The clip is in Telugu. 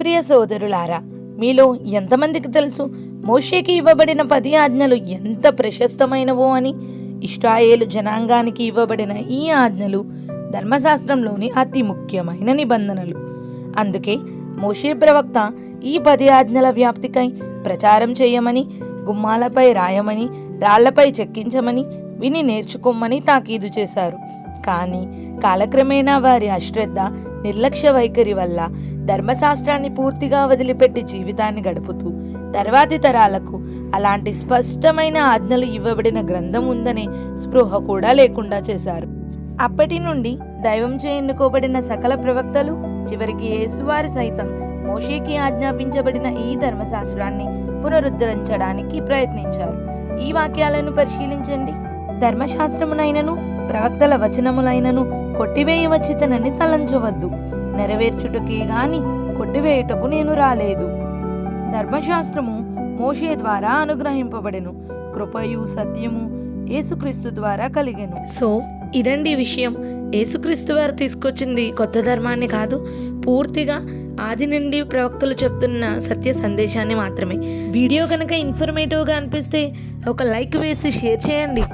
ప్రియ సోదరులారా మీలో ఎంతమందికి తెలుసు? మోషేకి ఇవ్వబడిన పది ఆజ్ఞలు ఎంత ప్రశస్తమైనవో అని? ఇష్టాయేలు జనాంగానికి ఇవ్వబడిన ఈ ఆజ్ఞలు ధర్మశాస్త్రంలోని అతి ముఖ్యమైన నిబంధనలు. అందుకే మోషే ప్రవక్త ఈ పది ఆజ్ఞల వ్యాప్తికై ప్రచారం చేయమని గుమ్మాలపై రాయమని రాళ్ళపై చెక్కించమని విని నేర్చుకోమని తాకీదు చేశారు. కానీ కాలక్రమేణా వారి అశ్రద్ధ నిర్లక్ష్య వైఖరి వల్ల ధర్మశాస్త్రాన్ని పూర్తిగా వదిలిపెట్టి జీవితాన్ని గడుపుతూ తర్వాతి తరాలకు అలాంటి స్పష్టమైన ఆజ్ఞలు ఇవ్వబడిన గ్రంథం ఉందనే స్పృహ కూడా లేకుండా చేశారు. అప్పటి నుండి దైవం ఎన్నుకోబడిన సకల ప్రవక్తలు చివరికి యేసువారి సైతం మోషేకి ఆజ్ఞాపించబడిన ఈ ధర్మశాస్త్రాన్ని పునరుద్ధరించడానికి ప్రయత్నించారు. ఈ వాక్యాలను పరిశీలించండి. ధర్మశాస్త్రమునైనను ప్రవక్తల వచనములైనను కొట్టివేయవచ్చితనని తలంచవద్దు. నెరవేర్చుటకే గాని కొట్టివేయుటకు నేను రాలేదు. ధర్మశాస్త్రము మోషే ద్వారా అనుగ్రహింపబడెను. కృపయు సత్యము యేసుక్రీస్తు ద్వారా కలిగెను. సో ఇదండి విషయం. యేసుక్రీస్తు వారు తీసుకొచ్చింది కొత్త ధర్మాన్ని కాదు పూర్తిగా ఆది నుండి ప్రవక్తలు చెప్తున్న సత్య సందేశాన్ని మాత్రమే. వీడియో కనుక ఇన్ఫర్మేటివ్గా అనిపిస్తే ఒక లైక్ వేసి షేర్ చేయండి.